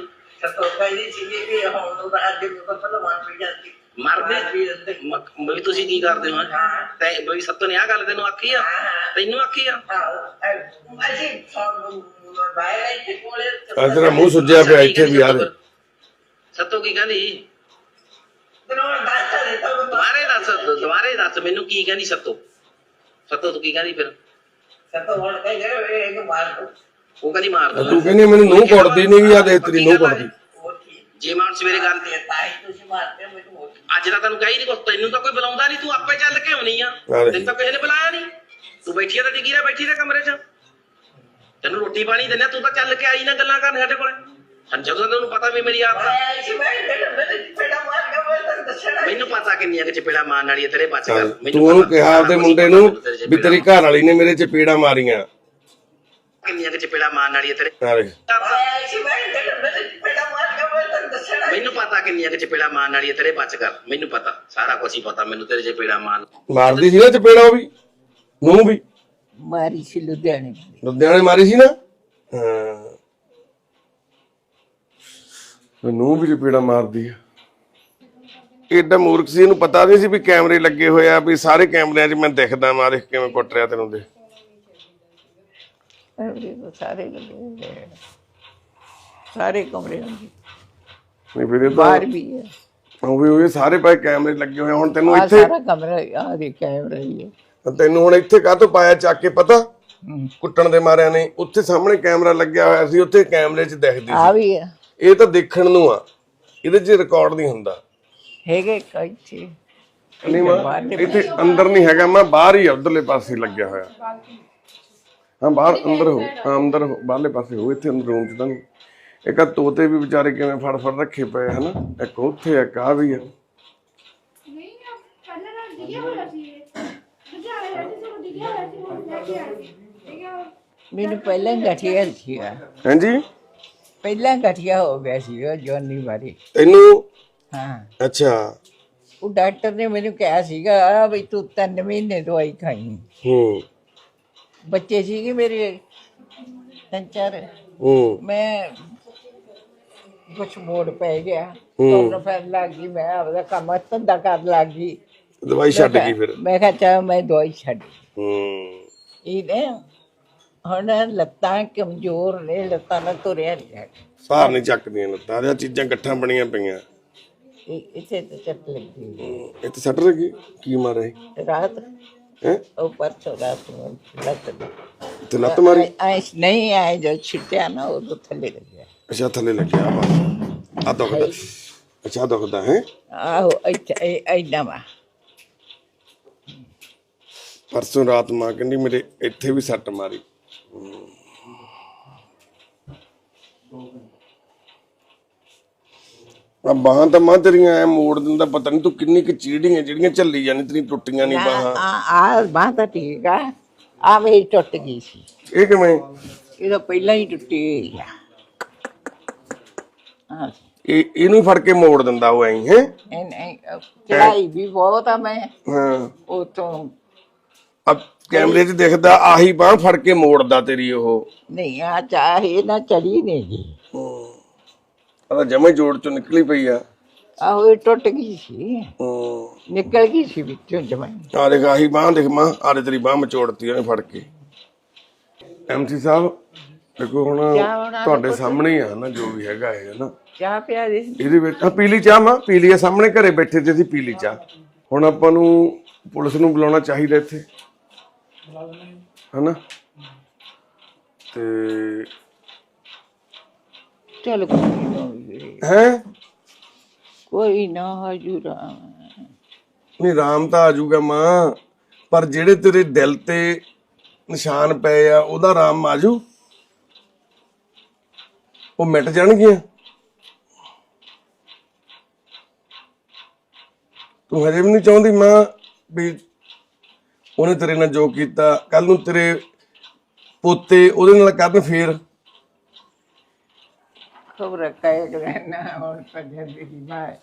[SPEAKER 8] ਮਰਦੇ ਮ- ਬਈ ਤੁਸੀਂ ਕੀ ਕਰਦੇ ਹੋ? ਤੈ ਬਈ ਸੱਤੋ ਨੇ ਆ ਗੱਲ ਤੈਨੂੰ ਆਖੀ ਆ? ਤੈਨੂੰ ਆਖੀ ਆ?
[SPEAKER 2] ਤੇਰਾ ਮੂੰਹ ਸੁੱਜਿਆ ਪਿਆ ਇੱਥੇ ਵੀ ਆ ਦੇ
[SPEAKER 8] ਸੱਤੋ ਕੀ ਕਹਿੰਦੀ? ਦੁਬਾਰੇ ਦੱਸ ਦੁਬਾਰੇ ਦੱਸ ਮੈਨੂੰ ਕੀ ਕਹਿੰਦੀ ਸੱਤੋ? ਸੱਤੋ ਤੂੰ ਕੀ ਕਹਿੰਦੀ ਫਿਰ? ਉਹ ਕਹਿੰਦੀ ਮਾਰ ਦੋ।
[SPEAKER 2] ਤੂੰ ਕਹਿੰਦੀ ਮੈਨੂੰ ਨੂੰਹ ਕੁੱਟਦੀ ਨਹੀਂ ਵੀ ਆ ਦੇ ਤੇਰੀ ਨੂੰਹ ਕੁੱਟਦੀ
[SPEAKER 8] ਜੇ ਮੈਂ ਹੁਣ ਸਵੇਰੇ ਗੱਲ ਅੱਜ ਤਾਂ ਤੈਨੂੰ ਕਹੀ ਨਹੀਂ ਕੁਛ ਤੈਨੂੰ ਤਾਂ ਕੋਈ ਬੁਲਾਉਂਦਾ ਨਹੀਂ ਤੂੰ ਆਪੇ ਚੱਲ ਕੇ ਆਉਣੀ ਆ। ਤੈਨੂੰ ਤਾਂ ਕਿਸੇ ਨੇ ਬੁਲਾਇਆ ਨਹੀਂ ਤੂੰ ਬੈਠੀ ਆ ਤਾਂ ਡਿੱਗੀ ਰਹਿ ਬੈਠੀ ਰਹਿ ਕਮਰੇ 'ਚ। ਤੈਨੂੰ ਰੋਟੀ ਪਾਣੀ ਦਿੰਦੇ ਆ, ਤੂੰ ਤਾਂ ਚੱਲ ਕੇ ਆਈ ਨਾ ਗੱਲਾਂ ਕਰਨ ਸਾਡੇ ਕੋਲੇ। ਹਾਂ ਜਦੋਂ ਤੈਨੂੰ ਪਤਾ ਵੀ ਮੇਰੀ ਆਦਤ ਮੈਨੂੰ ਪਤਾ ਕਿੰਨੀਆਂ ਕਿ ਚਪੇੜਾ ਮਾਰਨ ਵਾਲੀ ਤੇਰੇ ਬਚ ਗੱਲ
[SPEAKER 2] ਤੂੰ ਉਹਨੂੰ ਕਿਹਾ ਆਪਦੇ ਮੁੰਡੇ ਨੂੰ ਵੀ ਤੇਰੀ ਘਰ ਵਾਲੀ ਨੇ ਮੇਰੇ ਚਪੇੜਾ ਮਾਰੀਆਂ।
[SPEAKER 8] ਕਿੰਨੀਆਂ ਕਿ ਚਪੇੜਾ ਮਾਰਨ ਵਾਲੀ ਤੇਰੇ? ਮੈਨੂੰ ਪਤਾ ਕਿੰਨੀਆਂ ਕਿ ਚਪੇੜਾ ਮਾਰਨ ਵਾਲੀ ਆ ਤੇਰੇ ਬਚ ਗੱਲ ਮੈਨੂੰ ਪਤਾ ਸਾਰਾ ਕੁਝ ਹੀ ਪਤਾ ਮੈਨੂੰ ਤੇਰੇ ਚਪੇੜਾ ਮਾਰਨ
[SPEAKER 2] ਮਾਰਦੀ ਸੀ ਨਾ ਚਪੇੜਾ ਉਹ ਵੀ ਨੂੰਹ ਵੀ?
[SPEAKER 1] ਮਾਰੀ ਸੀ ਲੁਧਿਆਣੇ
[SPEAKER 2] ਲੁਧਿਆਣੇ ਮਾਰੀ ਸੀ ਨਾ? ਹਾਂ। ਨੂੰ ਵੀ ਚਪੇੜਾ ਮਾਰਦੀ ਆ। ਏਡਾ ਮੂਰਖ ਸੀ ਇਹਨੂੰ ਪਤਾ ਨਹੀਂ ਸੀ ਵੀ ਕੈਮਰੇ ਲੱਗੇ ਹੋਏ ਆ ਵੀ ਸਾਰੇ ਕੈਮਰਿਆਂ 'ਚ ਮੈਂ ਦਿਖਦਾ ਮੈਂ ਦੇਖ ਕਿਵੇਂ ਕੁੱਟ ਰਿਹਾ ਤੈਨੂੰ ਦੇ
[SPEAKER 1] ਵੀਰੇ ਤਾਂ ਸਾਰੇ ਲੱਗੇ ਹੋਏ ਆ। ਸਾਰੇ ਕਮਰੇ ਹੁੰਦੇ
[SPEAKER 2] ਨਹੀਂ ਇਹ ਤਾਂ
[SPEAKER 1] ਬਾਹਰ ਵੀ ਹੈ
[SPEAKER 2] ਉਹ ਵੀ ਉਹ ਵੀ ਸਾਰੇ ਪਾਸੇ ਕੈਮਰੇ ਲੱਗੇ ਹੋਏ ਆ। ਹੁਣ ਤੈਨੂੰ
[SPEAKER 1] ਆ
[SPEAKER 2] ਇੱਥੇ
[SPEAKER 1] ਸਾਰਾ ਕਮਰਾ ਆ ਦੇ ਕੈਮਰਾ ਹੀ ਹੈ
[SPEAKER 2] ਤੈਨੂੰ ਹੁਣ ਇੱਥੇ ਕਾਹਤੋਂ ਪਾਇਆ ਚੱਕ ਕੇ ਪਤਾ? ਕੁੱਟਣ ਦੇ ਮਾਰਿਆਂ ਨੇ। ਉੱਥੇ ਸਾਹਮਣੇ ਕੈਮਰਾ ਲੱਗਿਆ ਹੋਇਆ ਸੀ ਉੱਥੇ ਕੈਮਰੇ 'ਚ ਦਿਖਦੀ
[SPEAKER 1] ਆ ਵੀ ਹੈ
[SPEAKER 2] ਇਹ ਤਾਂ ਦੇਖਣ ਨੂੰ ਆ। ਇਹਦੇ 'ਚ ਰਿਕਾਰਡ ਨਹੀਂ ਹੁੰਦਾ।
[SPEAKER 1] ਹੈਗੇ ਕਈ
[SPEAKER 2] ਨਹੀਂ ਮਾਂ ਇੱਥੇ ਅੰਦਰ ਨਹੀਂ ਹੈਗਾ। ਮੈਂ ਬਾਹਰ ਹੀ ਉਧਰਲੇ ਪਾਸੇ ਲੱਗਿਆ ਹੋਇਆ। ਹਾਂ ਬਾਹਰ ਅੰਦਰ ਹੋ। ਹਾਂ ਅੰਦਰ ਹੋ ਬਾਹਰਲੇ ਪਾਸੇ ਹੋ। ਇੱਥੇ ਅੰਦਰ ਰੂਮ 'ਚ ਤਾਂ ਨਹੀਂ। ਇੱਕ ਆ ਤੋਤੇ ਵੀ ਵਿਚਾਰੇ ਕਿਵੇਂ ਫੜ ਫੜ ਰੱਖੇ ਪਏ ਹਨਾ? ਇੱਕ ਉੱਥੇ ਇੱਕ ਆ ਵੀ ਆ।
[SPEAKER 9] ਨਹੀਂ ਆ ਪਹਿਲਾਂ ਨਾਲ ਡਿੱਗਿਆ ਹੋਇਆ ਸੀ ਇਹ। ਹੋਇਆ ਸੀ ਡਿੱਗਿਆ ਹੋਇਆ ਸੀ ਉਹ ਲੈ ਕੇ ਆ ਗਏ ਠੀਕ ਹੈ
[SPEAKER 1] ਮੈਨੂੰ ਪਹਿਲਾਂ ਗਠੀਆ ਸੀਗਾ
[SPEAKER 2] ਹਾਂਜੀ?
[SPEAKER 1] ਪਹਿਲਾਂ ਗਠੀਆ ਹੋ ਗਿਆ ਸੀਗਾ ਜਵਾਨੀ ਵਾਰੀ
[SPEAKER 2] ਤੈਨੂੰ?
[SPEAKER 1] ਹਾਂ।
[SPEAKER 2] ਅੱਛਾ।
[SPEAKER 1] ਉਹ ਡਾਕਟਰ ਨੇ ਮੈਨੂੰ ਕਿਹਾ ਸੀਗਾ ਵੀ ਤੂੰ ਤਿੰਨ ਮਹੀਨੇ ਦਵਾਈ ਖਾਈ।
[SPEAKER 2] ਹੂੰ।
[SPEAKER 1] ਬੱਚੇ ਸੀਗੇ ਮੇਰੇ ਤਿੰਨ ਚਾਰ
[SPEAKER 2] ਹੂੰ।
[SPEAKER 1] ਮੈਂ ਕੁਛ ਮੋੜ ਪੈ ਗਿਆ। ਤੁਰਨ ਫਿਰ ਲੱਗ ਗਈ ਮੈਂ ਆਪਦਾ ਕੰਮ ਧੰਦਾ ਕਰਨ ਲੱਗ ਗਈ।
[SPEAKER 2] ਦਵਾਈ ਛੱਡ ਗਈ ਫਿਰ?
[SPEAKER 1] ਮੈਂ ਕਿਹਾ ਚਾ ਮੈਂ ਦਵਾਈ ਛੱਡ
[SPEAKER 2] ਹੂੰ।
[SPEAKER 1] ਇਹਨੇ ਹੁਣ ਲੱਤਾਂ ਕਮਜ਼ੋਰ ਨੇ ਲੱਤਾਂ ਨਾਲ ਤੁਰਿਆ ਨਹੀਂ ਜਾਂਦਾ
[SPEAKER 2] ਸਾਰ ਨਹੀਂ ਚੱਕਦੀਆਂ ਲੱਤਾਂ ਆਹ ਚੀਜ਼ਾਂ ਇਕੱਠਾਂ ਬਣੀਆਂ ਪਈਆਂ।
[SPEAKER 1] ਇਹ ਇੱਥੇ ਤੇ ਚੱਟ ਲੱਗੀ
[SPEAKER 2] ਹੂੰ, ਇੱਥੇ ਸੱਟ ਲੱਗੀ? ਕੀ ਮਾਰੇ
[SPEAKER 1] ਰਾਤ?
[SPEAKER 2] ਹੈ?
[SPEAKER 1] ਉਹ ਪਰਸੋਂ ਰਾਤ ਨੂੰ ਲੱਤ
[SPEAKER 2] ਤੇ ਲੱਤ ਮਾਰੀ?
[SPEAKER 1] ਐ ਨਹੀਂ ਆਏ ਜੋ ਛਿੱਟਿਆ ਨਾ ਉਹ ਥੱਲੇ ਲੱਗਿਆ
[SPEAKER 2] ਅੱਛਾ ਥੱਲੇ ਲੱਗਿਆ ਆ ਆ ਦੁਖਦਾ ਅੱਛਾ ਦੁਖਦਾ ਹੈ?
[SPEAKER 1] ਆਹੋ ਇੱਥੇ ਇਹ ਐਡਾ ਵਾ।
[SPEAKER 2] ਪਰਸੋਂ ਰਾਤ ਮਾਂ ਕਹਿੰਦੀ ਮੇਰੇ ਇੱਥੇ ਵੀ ਸੱਟ ਮਾਰੀ। ਆ ਬਾਹਾਂ ਤਾਂ ਮਾਂ ਤੇਰੀਆਂ ਐ ਮੋੜ ਦਿੰਦਾ ਪਤਾ ਨਹੀਂ ਤੂੰ ਕਿੰਨੀ ਕੁ ਚੀੜੀਆਂ ਜਿਹੜੀਆਂ ਝੱਲੀ ਜਾਣੀ ਤੇਰੀ ਟੁੱਟੀਆਂ ਨਹੀਂ ਬਾਹਾਂ।
[SPEAKER 1] ਆ ਆ ਬਾਂਹ ਤਾਂ ਠੀਕ ਆ। ਆ ਮੇਰੀ ਟੁੱਟ ਗਈ ਸੀ।
[SPEAKER 2] ਇਹ ਕਿਵੇਂ?
[SPEAKER 1] ਇਹ ਤਾਂ ਪਹਿਲਾਂ ਹੀ ਟੁੱਟੀ ਹੋਈ ਆ।
[SPEAKER 2] ਇਹ ਇਹਨੂੰ ਹੀ ਫੜ ਕੇ ਮੋੜ ਦਿੰਦਾ ਉਹ ਐਂ ਹੈ?
[SPEAKER 1] ਇਹ ਨਹੀਂ ਚੜਾਈ ਵੀ ਬਹੁਤ ਆ ਮੈਂ।
[SPEAKER 2] ਹਾਂ।
[SPEAKER 1] ਉਹ ਤੋਂ
[SPEAKER 2] ਅਬ ਕੈਮਰੇ 'ਚ ਦਿਖਦਾ ਆਹੀ ਬਾਹ ਫੜ ਕੇ ਮੋੜਦਾ ਤੇਰੀ ਉਹ।
[SPEAKER 1] ਨਹੀਂ ਆ ਚਾਹੇ ਨਾ ਚੜੀ ਨਹੀਂ ਗਈ
[SPEAKER 2] ਆ ਜਮੇ ਜੋੜ ਚੋਂ ਨਿਕਲੀ ਪਈ ਆ।
[SPEAKER 1] ਆਹੋ ਇਹ ਟੁੱਟ ਗਈ ਸੀ।
[SPEAKER 2] ਹੂੰ।
[SPEAKER 1] ਨਿਕਲ ਗਈ ਸੀ ਵਿੱਚੋਂ ਜਮਾਈ
[SPEAKER 2] ਆ ਦੇਖ ਆਹੀ ਬਾਹ ਦੇਖ ਮਾਂ ਆਰੇ ਤੇਰੀ ਬਾਹ ਮਚੋੜਤੀ ਉਹਨੇ ਫੜ ਕੇ। ਐਮਸੀ ਸਾਹਿਬ ਦੇਖੋ ਹੁਣ ਤੁਹਾਡੇ ਸਾਹਮਣੇ ਆ ਨਾ ਜੋ ਵੀ ਹੈਗਾ ਹੈ ਨਾ।
[SPEAKER 1] ਚਾਹ ਪਿਆ ਦੇ
[SPEAKER 2] ਇਹਦੇ ਵਿੱਚ ਆ ਪੀਲੀ ਚਾਹ ਮਾਂ ਪੀਲੀ ਆ ਸਾਹਮਣੇ ਘਰੇ ਬੈਠੇ ਤੇ ਅਸੀਂ ਪੀਲੀ ਚਾਹ। ਹੁਣ ਆਪਾਂ ਨੂੰ ਪੁਲਿਸ ਨੂੰ ਬੁਲਾਉਣਾ ਚਾਹੀਦਾ ਇੱਥੇ। ਹਨਾ? ਤੇ
[SPEAKER 1] ਚਲ ਕੋਈ ਨੀ,
[SPEAKER 2] ਹੈ?
[SPEAKER 1] ਕੋਈ ਨਾ ਹਜੂਰਾ
[SPEAKER 2] ਨਹੀਂ ਰਾਮ ਤਾਂ ਆ ਜਾਊਗਾ ਮਾਂ ਪਰ ਜਿਹੜੇ ਤੇਰੇ ਦਿਲ ਤੇ ਨਿਸ਼ਾਨ ਪਏ ਆ ਉਹਦਾ ਰਾਮ ਆਜੂ ਉਹ ਮਿਟ ਜਾਣਗੀਆਂ। ਤੂੰ ਹਜੇ ਵੀ ਨਹੀਂ ਚਾਹੁੰਦੀ ਮਾਂ ਵੀ ਉਹਨੇ ਤੇਰੇ ਨਾਲ ਜੋ ਕੀਤਾ ਕੱਲ ਨੂੰ ਤੇਰੇ ਪੋਤੇ ਉਹਦੇ ਨਾਲ ਕਰਨ ਫੇਰ।
[SPEAKER 1] ਖਬਰ ਕਹਿ ਰਹਿਣਾ, ਹੁਣ ਪਜਰ ਦੀ ਬਾਤ